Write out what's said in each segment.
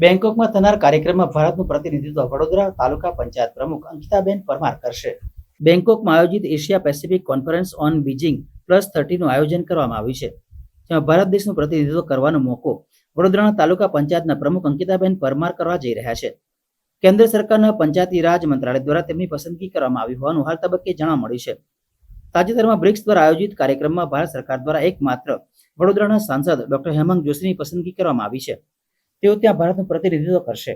બેંકોકમાં થનાર કાર્યક્રમમાં ભારતનું પ્રતિનિધિત્વ વડોદરા તાલુકા પંચાયત પ્રમુખ અંકિતાબેન પરમાર કરશે. બેંકોકમાં આયોજિત Asia Pacific conference on Beijing plus થર્ટીનું આયોજન કરવામાં આવ્યું છે, જેમાં ભારત દેશનું પ્રતિનિધિત્વ કરવાનો મોકો વડોદરાના તાલુકા પંચાયતના પ્રમુખ અંકિતાબેન પરમાર કરવા જઈ રહ્યા છે. કેન્દ્ર સરકારના પંચાયતી રાજ મંત્રાલય દ્વારા તેમની પસંદગી કરવામાં આવી હોવાનું હાલ તબક્કે જાણવા મળ્યું છે. તાજેતરમાં બ્રિક્સ દ્વારા આયોજિત કાર્યક્રમમાં ભારત સરકાર દ્વારા એકમાત્ર વડોદરાના સાંસદ ડોક્ટર હેમંત જોશીની પસંદગી કરવામાં આવી છે. તેઓ ત્યાં ભારતનું પ્રતિનિધિત્વ કરશે.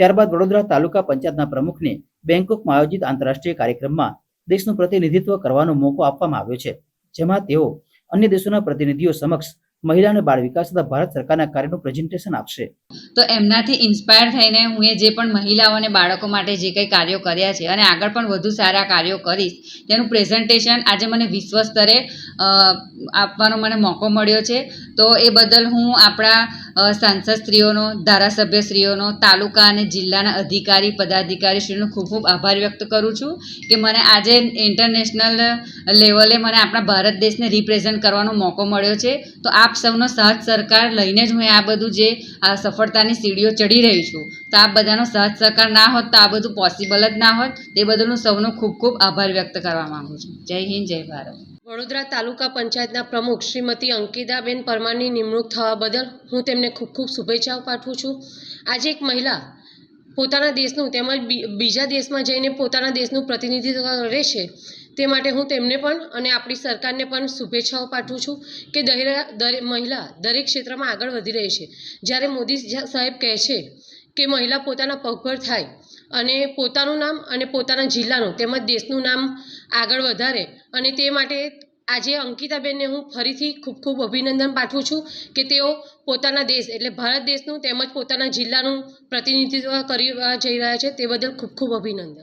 ત્યારબાદ વડોદરા તાલુકા પંચાયતના પ્રમુખને બેંકોકમાં આયોજિત આંતરરાષ્ટ્રીય કાર્યક્રમમાં દેશનું પ્રતિનિધિત્વ કરવાનો મોકો આપવામાં આવ્યો છે. જેમાં તેઓ અન્ય દેશોના પ્રતિનિધિઓ સમક્ષ મહિલા અને બાળ વિકાસ તથા ભારત સરકારના કાર્યનું પ્રેઝન્ટેશન આપશે. તો એમનાથી ઇન્સ્પાયર થઈને હું એ જે પણ મહિલાઓ અને બાળકો માટે જે કંઈ કાર્યો કર્યા છે અને આગળ પણ વધુ સારા કાર્યો કરીશ, તેનું પ્રેઝન્ટેશન આજે મને વિશ્વ સ્તરે આપવાનો મને મોકો મળ્યો છે. તો એ બદલ હું આપણા સાંસદ સ્ત્રીઓનો, ધારાસભ્ય ધારાસભ્યશ્રીઓનો તાલુકા અને જિલ્લાના અધિકારી પદાધિકારીશ્રીઓનો ખૂબ ખૂબ આભાર વ્યક્ત કરું છું કે મને આજે ઇન્ટરનેશનલ લેવલે મને આપણા ભારત દેશને રિપ્રેઝન્ટ કરવાનો મોકો મળ્યો છે. તો આપ સૌનો સાથ સરકાર લઈને જ હું આ બધું જે આ સફળતાની સીડીઓ ચડી રહી છું. તો આપ બધાનો સહજ સહકાર ના હોત તો આ બધું પોસિબલ જ ના હોત. તે બદલ હું સૌનો ખૂબ ખૂબ આભાર વ્યક્ત કરવા માંગુ છું. જય હિન્દ, જય ભારત. વડોદરા તાલુકા પંચાયતના પ્રમુખ શ્રીમતી અંકિતાબેન પરમારની નિમણૂક થવા બદલ હું તેમને ખૂબ ખૂબ શુભેચ્છાઓ પાઠવું છું. આજે એક મહિલા પોતાના દેશનું તેમજ બીજા દેશમાં જઈને પોતાના દેશનું પ્રતિનિધિત્વ કરે છે. તે માટે હું તેમને પણ અને આપણી સરકારને પણ શુભેચ્છાઓ પાઠવું છું કે દહેરા દરેક મહિલા દરેક ક્ષેત્રમાં આગળ વધી રહી છે. જ્યારે મોદી સાહેબ કહે છે કે મહિલા પોતાના પગભર થાય અને પોતાનું નામ અને પોતાના જિલ્લાનું તેમજ દેશનું નામ આગળ વધારે અને તે માટે આજે અંકિતાબેનને હું ફરીથી ખૂબ ખૂબ અભિનંદન પાઠવું છું કે તેઓ પોતાના દેશ એટલે ભારત દેશનું તેમજ પોતાના જિલ્લાનું પ્રતિનિધિત્વ કરવા જઈ રહ્યા છે તે બદલ ખૂબ ખૂબ અભિનંદન.